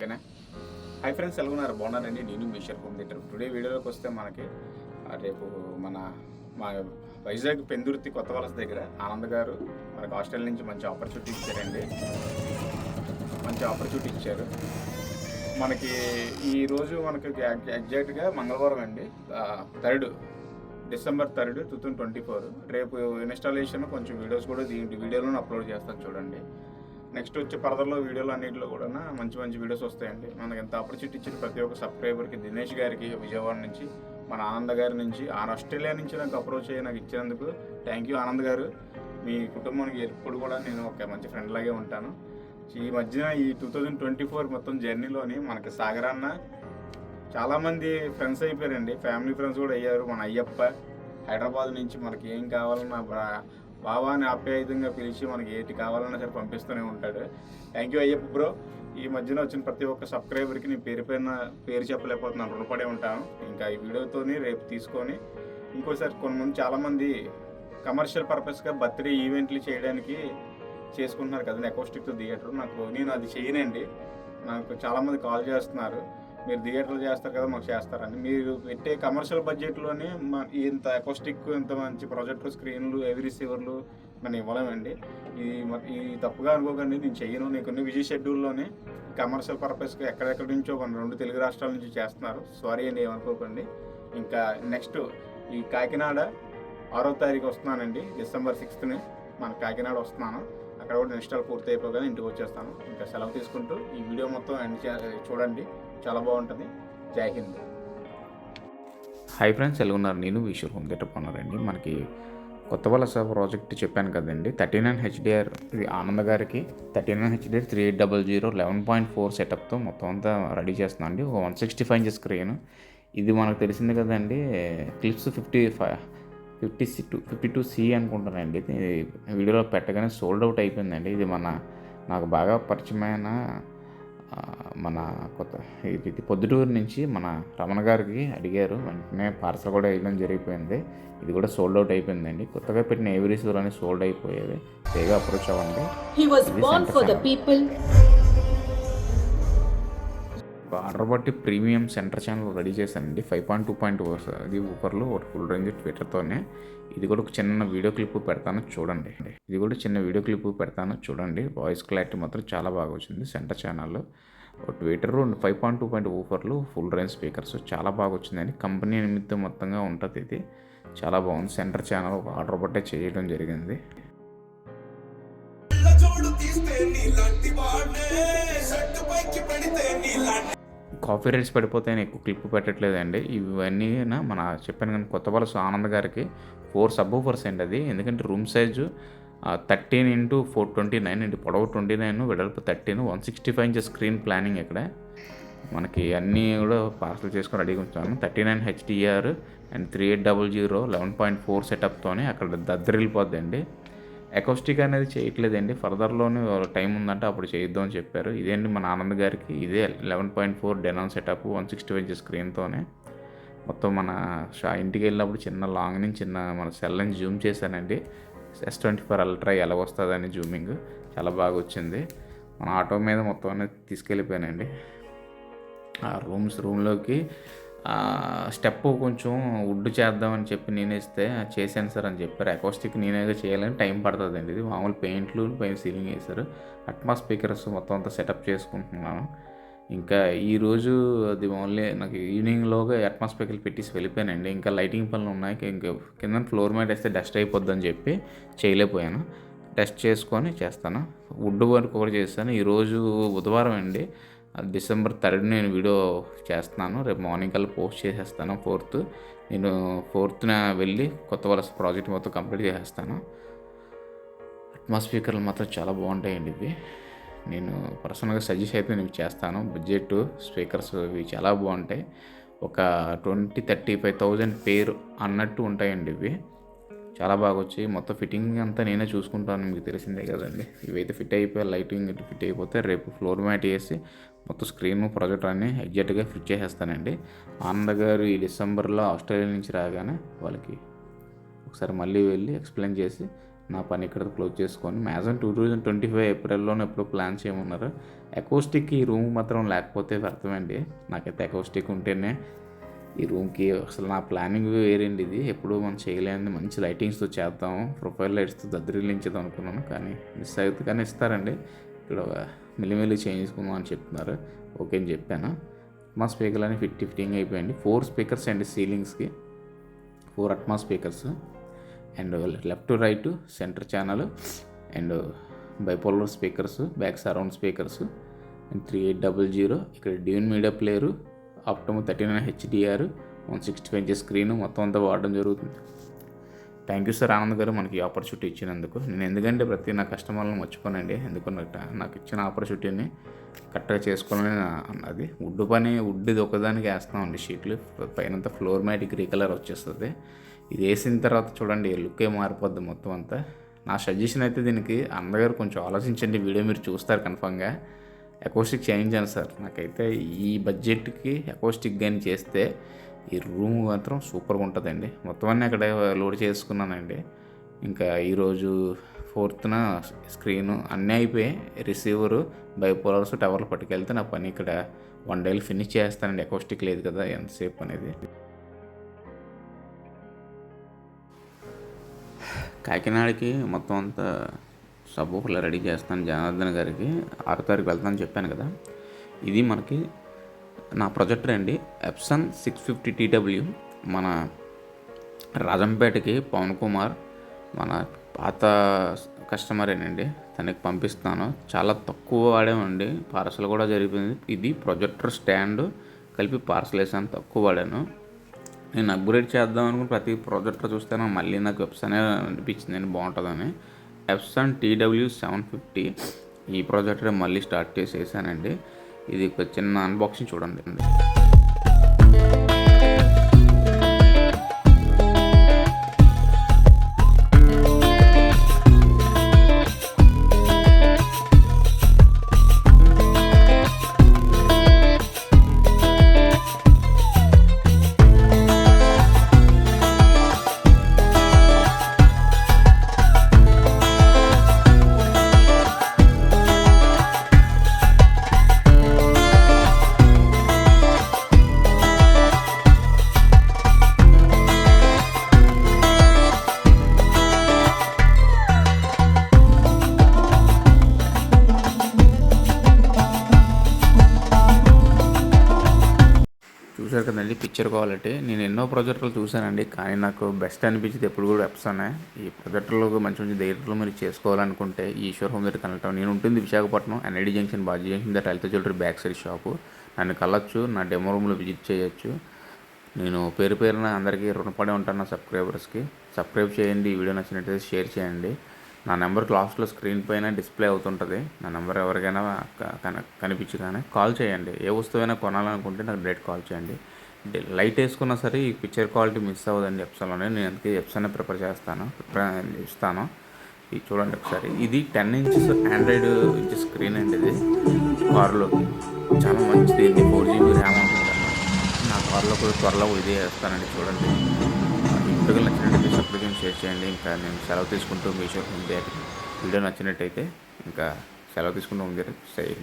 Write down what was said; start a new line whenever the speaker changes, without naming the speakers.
ఓకేనా? Hi friends ఎలా ఉన్నారు? బాగున్నారండి. నేను మీ హోమ్ థియేటర్. టుడే వీడియోలోకి వస్తే మనకి రేపు మన మా వైజాగ్ పెందుర్తి కొత్త వలస దగ్గర ఆనంద్ గారు మనకు హాస్టల్ నుంచి మంచి ఆపర్చునిటీ ఇచ్చారండి. మంచి ఆపర్చునిటీ ఇచ్చారు. మనకి ఈరోజు మనకి ఎగ్జాక్ట్గా మంగళవారం అండి. Third December third two thousand twenty four రేపు ఇన్స్టాలేషన్ కొంచెం వీడియోస్ కూడా దీని వీడియోలను అప్లోడ్ చేస్తాను చూడండి. నెక్స్ట్ వచ్చే పరదల్లో వీడియోలు అన్నింటిలో కూడా మంచి మంచి వీడియోస్ వస్తాయండి. మనకి ఎంత ఆపర్చునిటీ ఇచ్చిన ప్రతి ఒక్క సబ్స్క్రైబర్కి దినేష్ గారికి విజయవాడ నుంచి మన ఆనంద్ గారి నుంచి ఆ ఆస్ట్రేలియా నుంచి నాకు అప్రోచ్ అయ్యి నాకు ఇచ్చినందుకు థ్యాంక్ యూ ఆనంద్ గారు. మీ కుటుంబానికి ఎప్పుడు కూడా నేను ఒక మంచి ఫ్రెండ్ లాగే ఉంటాను. ఈ మధ్యన ఈ టూ థౌజండ్ ట్వంటీ ఫోర్ మొత్తం జర్నీలోని మనకి సాగరాన్న చాలామంది ఫ్రెండ్స్ అయిపోయారండి. ఫ్యామిలీ ఫ్రెండ్స్ కూడా అయ్యారు. మన అయ్యప్ప హైదరాబాద్ నుంచి మనకి ఏం కావాలన్నా బా- బాబాని ఆప్యాయంగా పిలిచి మనకి ఏటి కావాలన్నా సరే పంపిస్తూనే ఉంటాడు. థ్యాంక్ యూ అయ్యప్ప బ్రో ఈ మధ్యన వచ్చిన ప్రతి ఒక్క సబ్స్క్రైబర్కి నేను పేరు పైన పేరు చెప్పలేకపోతున్నాను రుణపడే ఉంటాను. ఇంకా ఈ వీడియోతోని రేపు తీసుకొని ఇంకోసారి కొంతమంది చాలామంది కమర్షియల్ పర్పస్గా బర్త్డే ఈవెంట్లు చేయడానికి చేసుకుంటున్నారు కదండి అకోస్టిక్ థియేటర్ నాకు నేను అది చేయనండి. నాకు చాలామంది కాల్ చేస్తున్నారు. మీరు థియేటర్లు చేస్తారు కదా మాకు చేస్తారని మీరు పెట్టే కమర్షియల్ బడ్జెట్లోనే మా ఇంత అకోస్టిక్ ఇంత మంచి ప్రొజెక్టర్ స్క్రీన్లు ఎవీ రిసీవర్లు మనం ఇవ్వలేమండి. ఇది మ- ఇది తప్పుగా అనుకోకండి నేను చెయ్యను. నేను కొన్ని విజయ్ షెడ్యూల్లోనే కమర్షియల్ పర్పస్కి ఎక్కడెక్కడి నుంచో మన రెండు తెలుగు రాష్ట్రాల నుంచి చేస్తున్నారు. సారీ అండి ఏమనుకోకండి. ఇంకా నెక్స్ట్ ఈ కాకినాడ ఆరో తారీఖు వస్తున్నానండి డిసెంబర్ సిక్స్త్ని మన కాకినాడ వస్తున్నాను. అక్కడ కూడా ఇన్స్టాల్ పూర్తి అయిపోగానే ఇంటికి వచ్చేస్తాను. ఇంకా సెలవు తీసుకుంటూ ఈ వీడియో మొత్తం ఎండ్ చే- చూడండి. చాలా బాగుంటుంది. జై హింద్.
హై ఫ్రెండ్స్ ఎలా ఉన్నారు నేను విశ్వ హోమ్ థియేటర్ మనకి కొత్త వలస ప్రాజెక్ట్ చెప్పాను కదండి. థర్టీ నైన్ హెచ్డిఆర్ ఇది ఆనంద్ గారికి thirty nine HDR three eight double zero eleven point four సెటప్తో మొత్తం అంతా రెడీ చేస్తున్నాం అండి ఒక one sixty five inches screen. ఇది మనకు తెలిసింది కదండి Klipsch fifty five fifty C two fifty two C అనుకుంటానండి. ఇది వీడియోలో పెట్టగానే సోల్డ్ అవుట్ అయిపోయిందండి. ఇది మన నాకు బాగా పరిచయమైన మన కొత్త ఇది పొద్దుటూరు నుంచి మన రమణ గారికి అడిగారు. వెంటనే పార్సల్ కూడా వేయడం జరిగిపోయింది. ఇది కూడా సోల్డ్ అవుట్ అయిపోయిందండి. కొత్తగా పెట్టిన ఎవరీసూర్ అని సోల్డ్ అయిపోయేది. తేగా అప్రోచ్ అవ్వండి. ఆర్డర్ బట్టి ప్రీమియం సెంటర్ ఛానల్ రెడీ చేశానండి. ఫైవ్ పాయింట్ టూ పాయింట్ అది ఊపర్లో ఒక ఫుల్ రేంజ్ ట్విట్టర్తోనే. ఇది కూడా ఒక చిన్న వీడియో క్లిప్ పెడతాను చూడండి. ఇది కూడా చిన్న వీడియో క్లిప్ పెడతాను చూడండి. వాయిస్ క్లారిటీ మాత్రం చాలా బాగా వచ్చింది సెంటర్ ఛానల్లో tweeter five point two point ఊపర్లు full range speakers. చాలా బాగా వచ్చిందండి. కంపెనీ నిమిత్తం మొత్తంగా ఉంటుంది ఇది. చాలా బాగుంది. సెంటర్ ఛానల్ ఒక ఆర్డర్ బట్టే చేయడం జరిగింది. కాఫీ రేట్స్ పడిపోతాయని ఎక్కువ క్లిప్ పెట్టట్లేదండి. ఇవన్నీ మన చెప్పాను కానీ కొత్త వలస ఆనంద్ గారికి ఫోర్ సబ్ ఫోర్స్ అండి అది. ఎందుకంటే room size thirteen into four twenty nine into పొడవు ట్వంటీ నైన్ వెడల్పు thirteen one sixty five inches screen planning ఇక్కడ. మనకి అన్నీ కూడా పార్సల్ చేసుకొని రెడీగా ఉంచాను thirty nine HDR and three eight double zero eleven point four సెటప్తోనే అక్కడ దద్దరిల్లిపోద్దండి. అకౌస్టిక్ అనేది చేయట్లేదండి. ఫర్దర్లోనే టైం ఉందంటే అప్పుడు చేయొద్దు అని చెప్పారు. ఇదేంటి మన ఆనంద్ గారికి ఇదే eleven point four Denon setup one sixty five స్క్రీన్తోనే మొత్తం మన షా ఇంటికి వెళ్ళినప్పుడు చిన్న లాంగ్ నుంచి చిన్న మన సెల్ నుంచి జూమ్ చేశానండి. ఎస్ ట్వంటీ ఫోర్ అల్ట్రా ఎలా వస్తుందని జూమింగ్ చాలా బాగా వచ్చింది. మన ఆటో మీద మొత్తం అనేది తీసుకెళ్ళిపోయానండి. ఆ రూమ్స్ రూమ్లోకి స్టెప్ కొంచెం వుడ్ చేద్దామని చెప్పి నేను ఇస్తే చేశాను సార్ అని చెప్పారు. అకోస్టిక్ నేనేగా చేయాలని టైం పడుతుందండి ఇది. మామూలు పెయింట్లు పైన సీలింగ్ వేశారు. అట్మాస్పీకర్స్ మొత్తం అంతా సెటప్ చేసుకుంటున్నాను. ఇంకా ఈరోజు అది ఓన్లీ నాకు ఈవినింగ్లోగా అట్మాస్ఫియర్లు పెట్టేసి వెళ్ళిపోయానండి. ఇంకా లైటింగ్ పనులు ఉన్నాయి. ఇంకా కింద ఫ్లోర్ మ్యాట్ వేస్తే డస్ట్ అయిపోద్దని చెప్పి చేయలేకపోయాను. డస్ట్ చేసుకొని చేస్తాను. వుడ్ వర్క్ కూడా చేస్తాను ఈరోజు బుధవారం అండి. డిసెంబర్ థర్డ్ నేను వీడియో చేస్తున్నాను. రేపు మార్నింగ్ కల్లా పోస్ట్ చేసేస్తాను ఫోర్త్. నేను ఫోర్త్న వెళ్ళి కొత్త వలస ప్రాజెక్ట్ మొత్తం కంప్లీట్ చేసేస్తాను. అట్మాస్ఫియర్లు మాత్రం చాలా బాగుంటాయండి ఇవి. నేను పర్సనల్గా సజెస్ట్ అయితే నేను చేస్తాను. బడ్జెట్ స్పీకర్స్ ఇవి చాలా బాగుంటాయి. ఒక ట్వంటీ థర్టీ ఫైవ్ థౌజండ్ పేరు అన్నట్టు ఉంటాయండి ఇవి. చాలా బాగా వచ్చాయి మొత్తం ఫిట్టింగ్ అంతా నేనే చూసుకుంటాను మీకు తెలిసిందే కదండి. ఇవైతే ఫిట్ అయిపోయి లైటింగ్ ఇటు ఫిట్ అయిపోతే రేపు ఫ్లోర్ మ్యాట్ వేసి మొత్తం స్క్రీన్ ప్రొజెక్టర్ అన్ని ఎగ్జాక్ట్గా ఫిట్ చేసేస్తానండి. ఆనంద్ గారు ఈ డిసెంబర్లో ఆస్ట్రేలియా నుంచి రాగానే వాళ్ళకి ఒకసారి మళ్ళీ వెళ్ళి ఎక్స్ప్లెయిన్ చేసి నా పని ఇక్కడ క్లోజ్ చేసుకొని maximum two thousand twenty five ఏప్రిల్లోనే ఎప్పుడు ప్లాన్ చేయమన్నారు ఎకోస్టిక్ ఈ రూమ్ మాత్రం లేకపోతే వ్యర్థమండి. నాకైతే ఎకోస్టిక్ ఉంటేనే ఈ రూమ్కి అసలు నా ప్లానింగ్ వేరేండి ఇది. ఎప్పుడు మనం చేయలేని మంచి లైటింగ్స్తో చేద్దాం ప్రొఫైల్ లైట్స్తో దద్దరిల్లించేద్దాం అనుకున్నాను కానీ మిస్ అవుతుంది కానీ ఇస్తారండి. ఇక్కడ మిల్లిమిల్లి చేయించుకుందాం అని చెప్తున్నారు. ఓకే అని చెప్పాను. మా స్పీకర్లు అని ఫిఫ్టీ ఫిట్టింగ్ అయిపోయింది. ఫోర్ స్పీకర్స్ అండి సీలింగ్స్కి. Four Atmos speakers. And left right centre channel and bipolar speakers back surround speakers. And three eight double zero. ఇక్కడ Dune media player Optoma thirty nine HDR one sixty five inches screen మొత్తం అంతా వాడడం జరుగుతుంది. Thank you sir Anand గారు మనకి opportunity ఇచ్చినందుకు. నేను ఎందుకంటే ప్రతి నా కస్టమర్లను మర్చిపోనండి. ఎందుకంటే నాకు ఇచ్చిన ఆపర్చునిటీని కరెక్ట్గా చేసుకోవాలని అన్నది. అది వుడ్ పని వుడ్ ఇది ఒకదానికి వేస్తామండి. షీట్లు పైనంతా ఫ్లోర్ మ్యాట్ గ్రీ కలర్ వచ్చేస్తుంది. ఇది వేసిన తర్వాత చూడండి లుక్కే మారిపోద్ది మొత్తం అంతా. నా సజెషన్ అయితే దీనికి అందగారు కొంచెం ఆలోచించండి. వీడియో మీరు చూస్తారు కన్ఫామ్గా అకోస్టిక్ చేయించాను సార్. నాకైతే ఈ బడ్జెట్కి అకోస్టిక్ కానీ చేస్తే ఈ రూమ్ మాత్రం సూపర్గా ఉంటుందండి. మొత్తం అన్నీ అక్కడ లోడ్ చేసుకున్నానండి. ఇంకా ఈరోజు ఫోర్త్న స్క్రీను అన్నీ అయిపోయి రిసీవరు బైపోలర్స్ టవర్లు పట్టుకెళ్తే నా పని ఇక్కడ వన్ డేలో ఫినిష్ చేస్తానండి. అకోస్టిక్ లేదు కదా ఎంతసేపు అనేది. కాకినాడకి మొత్తం అంతా సబ్ రెడీ చేస్తాను జనార్దన్ గారికి. ఆరో తారీఖు వెళ్తానని చెప్పాను కదా. ఇది మనకి నా ప్రొజెక్టర్ అండి. ఎప్సన్ సిక్స్ ఫిఫ్టీ టీడబ్ల్యూ మన రాజంపేటకి పవన్ కుమార్ మన పాత కస్టమరేనండి తనకి పంపిస్తాను. చాలా తక్కువ వాడామండి. పార్సల్ కూడా జరిగిపోయింది ఇది ప్రొజెక్టర్ స్టాండ్ కలిపి పార్సల్ వేసాను. తక్కువ వాడాను. నేను అప్గ్రేడ్ చేద్దాం అనుకుని ప్రతి ప్రొజెక్టర్ చూస్తే నాకు మళ్ళీ నాకు ఎప్సన్ అనిపించింది. బాగుంటుందని. ఎప్సన్ టీడబ్ల్యూ సెవెన్ ఫిఫ్టీ ఈ ప్రాజెక్టర్ మళ్ళీ స్టార్ట్ చేసేసానండి. ఇది ఒక చిన్న అన్బాక్సింగ్ చూడండి. కదండి పిక్చర్ క్వాలిటీ నేను ఎన్నో ప్రాజెక్టులు చూశానండి. కానీ నాకు బెస్ట్ అనిపించింది ఎప్పుడు కూడా ఎప్సనే ఈ ప్రాజెక్టులో మంచి మంచి థియేటర్లు మీరు చేసుకోవాలనుకుంటే ఈశ్వర్ హోమ్ దగ్గర కనెక్ట్ నేను ఉంటుంది Visakhapatnam NID junction Baji junction దగ్గర health jewellery back side shop. నన్ను కలవచ్చు నా డెమో రూమ్లో విజిట్ చేయొచ్చు. నేను పేరు పేరున అందరికీ రుణపడి ఉంటాను నా సబ్స్క్రైబర్స్కి. సబ్స్క్రైబ్ చేయండి ఈ వీడియో నచ్చినట్టయితే షేర్ చేయండి. నా నెంబర్ లాస్ట్లో స్క్రీన్ పైన డిస్ప్లే అవుతుంటుంది. నా నెంబర్ ఎవరికైనా కనిపించగానే కాల్ చేయండి. ఏ వస్తువైనా కొనాలనుకుంటే నాకు డైరెక్ట్ కాల్ చేయండి. లైట్ వేసుకున్నా సరే ఈ పిక్చర్ క్వాలిటీ మిస్ అవ్వదండి ఎప్సన్లోనే నేను అందుకే ఎప్సన్ ప్రిపేర్ చేస్తాను. ఇస్తాను. ఇది చూడండి ఒకసారి. ఇది ten inches Android inches screen అండి ఇది. కారులోకి చాలా మంచిది. ఇది ఫోర్ జీబీ ర్యామ్ ఉంటుంది నా కారులో కూడా త్వరలో ఇదే వేస్తానండి చూడండి. ఇప్పుడు నచ్చినట్టయితే సబ్స్క్రిప్షన్ షేర్ చేయండి. ఇంకా నేను సెలవు తీసుకుంటూ మీషో ఉంది వీడియో నచ్చినట్టయితే ఇంకా సెలవు తీసుకుంటూ ఉంది సరే